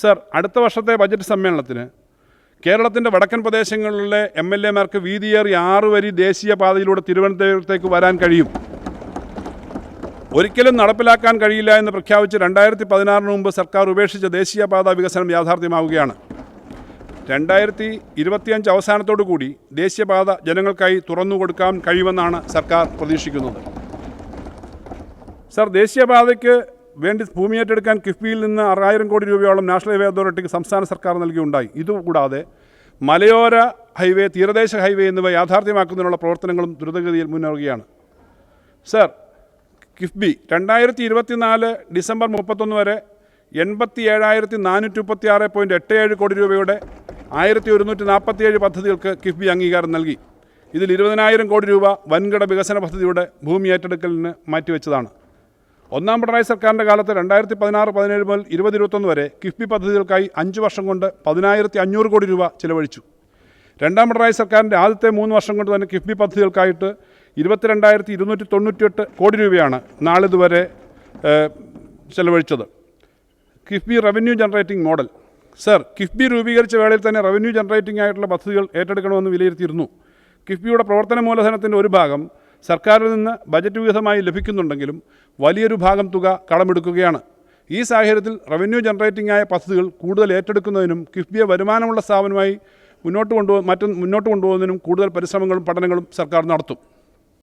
Sir അടുത്ത വർഷത്തെ budget സമ്മേളനത്തിന് കേരളത്തിന്റെ വടക്കൻ പ്രദേശങ്ങളിലെ എം എൽ എമാർക്ക് വീതിയേറി ആറ് വരി ദേശീയപാതയിലൂടെ തിരുവനന്തപുരത്തേക്ക് വരാൻ കഴിയും. ഒരിക്കലും നടപ്പിലാക്കാൻ കഴിയില്ല എന്ന് പ്രഖ്യാപിച്ച് രണ്ടായിരത്തി പതിനാറിന് മുമ്പ് സർക്കാർ ഉപേക്ഷിച്ച ദേശീയപാത വികസനം യാഥാർത്ഥ്യമാവുകയാണ്. രണ്ടായിരത്തി ഇരുപത്തിയഞ്ച് അവസാനത്തോടു കൂടി ദേശീയപാത ജനങ്ങൾക്കായി തുറന്നു കൊടുക്കാൻ കഴിയുമെന്നാണ് സർക്കാർ പ്രതീക്ഷിക്കുന്നത്. സർ ദേശീയപാതയ്ക്ക് വേണ്ടി ഭൂമി ഏറ്റെടുക്കാൻ കിഫ്ബിയിൽ നിന്ന് ആറായിരം കോടി രൂപയോളം നാഷണൽ ഹൈവേ അതോറിറ്റിക്ക് സംസ്ഥാന സർക്കാർ നൽകിയുണ്ടായി. ഇതുകൂടാതെ മലയോര ഹൈവേ തീരദേശ ഹൈവേ എന്നിവ യാഥാർത്ഥ്യമാക്കുന്നതിനുള്ള പ്രവർത്തനങ്ങളും ദ്രുതഗതിയിൽ മുന്നേറുകയാണ് സർ കിഫ്ബി രണ്ടായിരത്തി ഇരുപത്തിനാല് ഡിസംബർ മുപ്പത്തൊന്ന് വരെ എൺപത്തി ഏഴായിരത്തി നാനൂറ്റി മുപ്പത്തി ആറ് പോയിന്റ് എട്ട് ഏഴ് കോടി രൂപയുടെ ആയിരത്തി ഒരുന്നൂറ്റി നാൽപ്പത്തിയേഴ് പദ്ധതികൾക്ക് കിഫ്ബി അംഗീകാരം നൽകി. ഇതിൽ ഇരുപതിനായിരം കോടി രൂപ വൻകിട വികസന പദ്ധതിയുടെ ഭൂമി ഏറ്റെടുക്കലിന് മാറ്റിവെച്ചതാണ്. ഒന്നാം പിണറായി സർക്കാരിന്റെ കാലത്ത് രണ്ടായിരത്തി പതിനാറ് പതിനേഴ് മുതൽ ഇരുപത് ഇരുപത്തൊന്ന് വരെ കിഫ്ബി പദ്ധതികൾക്കായി അഞ്ച് വർഷം കൊണ്ട് പതിനായിരത്തി അഞ്ഞൂറ് കോടി രൂപ ചിലവഴിച്ചു. രണ്ടാം പിണറായി സർക്കാരിന്റെ ആദ്യത്തെ മൂന്ന് വർഷം കൊണ്ട് തന്നെ കിഫ്ബി പദ്ധതികൾക്കായിട്ട് ഇരുപത്തിരണ്ടായിരത്തി ഇരുന്നൂറ്റി തൊണ്ണൂറ്റിയെട്ട് കോടി രൂപയാണ് നാളിതുവരെ ചെലവഴിച്ചത്. KIIFB revenue generating model. Sir KIIFB രൂപീകരിച്ച വേളയിൽ തന്നെ റവന്യൂ ജനറേറ്റിംഗ് ആയിട്ടുള്ള പദ്ധതികൾ ഏറ്റെടുക്കണമെന്ന് വിലയിരുത്തിയിരുന്നു. കിഫ്ബിയുടെ പ്രവർത്തന മൂലധനത്തിന്റെ ഒരു ഭാഗം സർക്കാരിൽ നിന്ന് ബജറ്റ് വിഹിതമായി ലഭിക്കുന്നുണ്ടെങ്കിലും വലിയൊരു ഭാഗം തുക കടമെടുക്കുകയാണ്. ഈ സാഹചര്യത്തിൽ റവന്യൂ ജനറേറ്റിംഗ് ആയ പദ്ധതികൾ കൂടുതൽ ഏറ്റെടുക്കുന്നതിനും കിഫ്ബിയെ വരുമാനമുള്ള സ്ഥാപനമായി മുന്നോട്ട് കൊണ്ടുപോ മറ്റും മുന്നോട്ട് കൊണ്ടുപോകുന്നതിനും കൂടുതൽ പരിശ്രമങ്ങളും പഠനങ്ങളും സർക്കാർ നടത്തും.